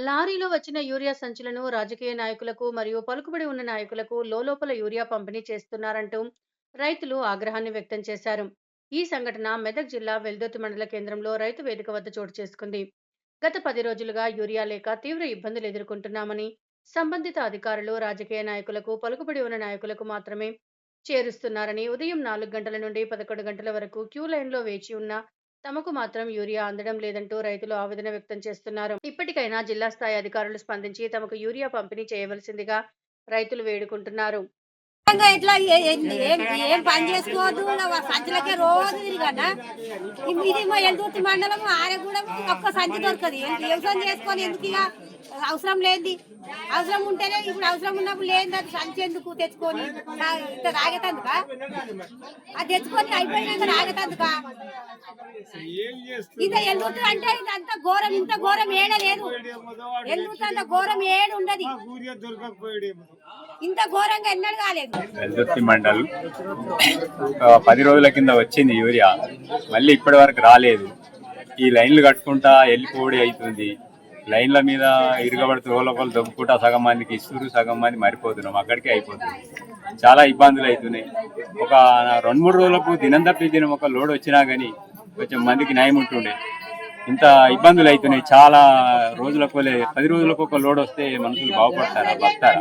లారీలో వచ్చిన యూరియా సంచులను రాజకీయ నాయకులకు మరియు పలుకుబడి ఉన్న నాయకులకు లోలోపల యూరియా పంపిణీ చేస్తున్నారంటూ రైతులు ఆగ్రహాన్ని వ్యక్తం చేశారు. ఈ సంఘటన మెదక్ జిల్లా వెల్దుర్తి మండల కేంద్రంలో రైతు వేదిక వద్ద చోటు చేసుకుంది. గత పది రోజులుగా యూరియా లేక తీవ్ర ఇబ్బందులు ఎదుర్కొంటున్నామని సంబంధిత అధికారులు రాజకీయ నాయకులకు పలుకుబడి ఉన్న నాయకులకు మాత్రమే చేరుస్తున్నారని ఉదయం నాలుగు గంటల నుండి పదకొండు గంటల వరకు క్యూ లైన్లో వేచి ఉన్న తమకు మాత్రం యూరియా అందడం లేదంటూ రైతులు ఆవేదన వ్యక్తం చేస్తున్నారు. ఇప్పటికైనా జిల్లా స్థాయి అధికారులు స్పందించి తమకు యూరియా పంపిణీ చేయవలసిందిగా రైతులు వేడుకుంటున్నారు. ఇట్లా ఏం ఏం పని చేసుకోవద్దు సంచులకే రోజు తిరిగన్నా ఇది మండలం ఆరగూడెం ఒక్క సంచి దొరకదు. వ్యవసాయం చేసుకొని ఎందుకు ఇక? అవసరం లేనిది. అవసరం ఉంటేనే ఇప్పుడు అవసరం ఉన్నప్పుడు లేని అది సంచి ఎందుకు తెచ్చుకొని? ఇంత రాగేతందుక అది తెచ్చుకొని అయిపోయినాక రాగేతందుక ఎల్దుర్తి అంటే ఇదంతా ఘోరం ఇంత ఘోరం ఏడ లేదు అంత ఘోరం ఏడు ఉండదు ఇంత ఘోరంగా ఎన్నడూ కాలేదు. మండల్. పది రోజుల కింద వచ్చింది యూరియా. మళ్ళీ ఇప్పటి వరకు రాలేదు. ఈ లైన్లు కట్టుకుంటా వెళ్ళిపోవడి అవుతుంది. లైన్ల మీద ఇరగబడుతూ లోపల దొబ్బుకుంటా సగం మందికి ఇస్తురు సగం మంది మరిపోతున్నాం అక్కడికే అయిపోతుంది. చాలా ఇబ్బందులు అవుతున్నాయి. ఒక రెండు మూడు రోజులకు దినం తప్పి దినం ఒక లోడ్ వచ్చినా కానీ కొంచెం మందికి న్యాయం ఉంటుండే. ఇంత ఇబ్బందులు అవుతున్నాయి చాలా రోజులకొలే పది రోజులకు ఒక లోడ్ వస్తే మనుషులు బాగుపడతారా బతారా?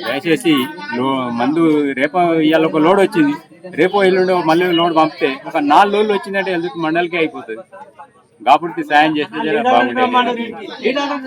దయచేసి లో మందు రేపు ఇవాళ ఒక లోడ్ వచ్చింది. రేపు ఎల్లుండి మళ్ళీ లోడ్ పంపితే ఒక నాలుగు రోజులు వచ్చిందంటే ఎందుకు మండలికే అయిపోతుంది? కాబట్టి సాయం చేస్తే బాగుంటుంది